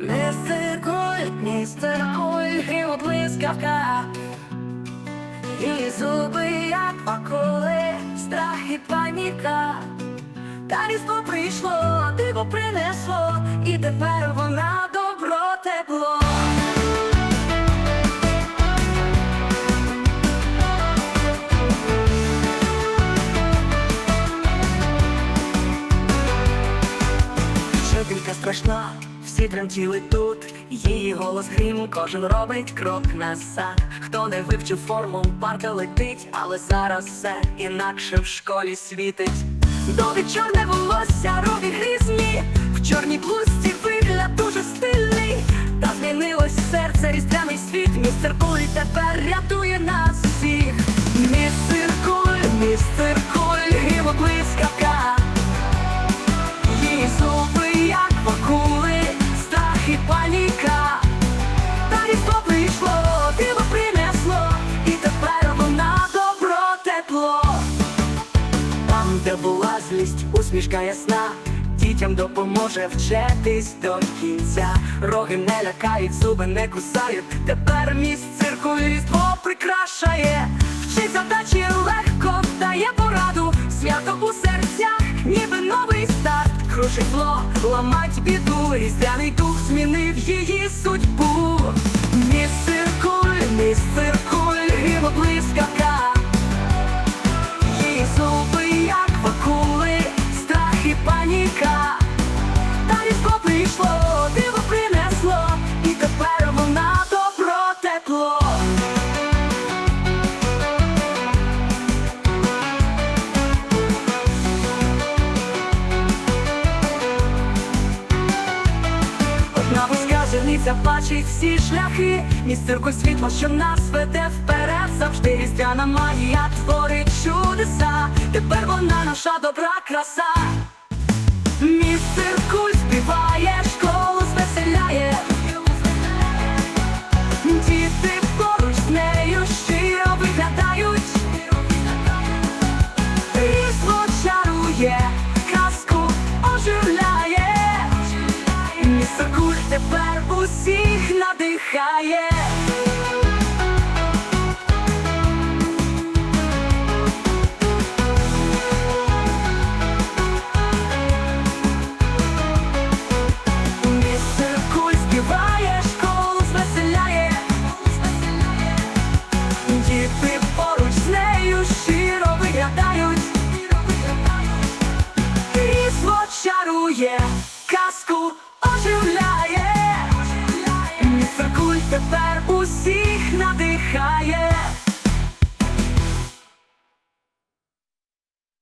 Містер Куль, містер Куль, і блискавка. І зуби як акули, страх і паніка. Та різдво прийшло, диво принесло І тепер вона добро тепло. Вчителька страшна, всі тремтіли тут, її голос грім, кожен робить крок назад. Хто не вивчив форму, парка летить, але зараз все інакше в школі світить. Довгі чорне волосся, робить грізні, в чорній блузці вигляд дуже стильний. Та змінилось серце, різдвяний світ, містер Куль тепер рятує нас всіх. Містер Куль, містер Куль, гріво блискавка. Злість, усмішка ясна, дітям допоможе вчитись до кінця. Роги не лякають, зуби не кусають. Тепер місць цирку різдво прикрашає. Вчить задачі легко дає пораду. Свято у серцях, ніби новий старт. Крушить зло, ламать біду, різдвяний дух змінив її судьбу. Містер Куль, містер Куль, гріво блискавка. Одна вузька зірниця бачить всі шляхи, містерко світло, що нас веде вперед, завжди різдвяна магія творить чудеса. Тепер вона наша добра краса. Надихає. Містер Куль співає, школу звеселяє. Діти поруч з нею щиро виглядають. Різдво чарує, казку оживляє. Містер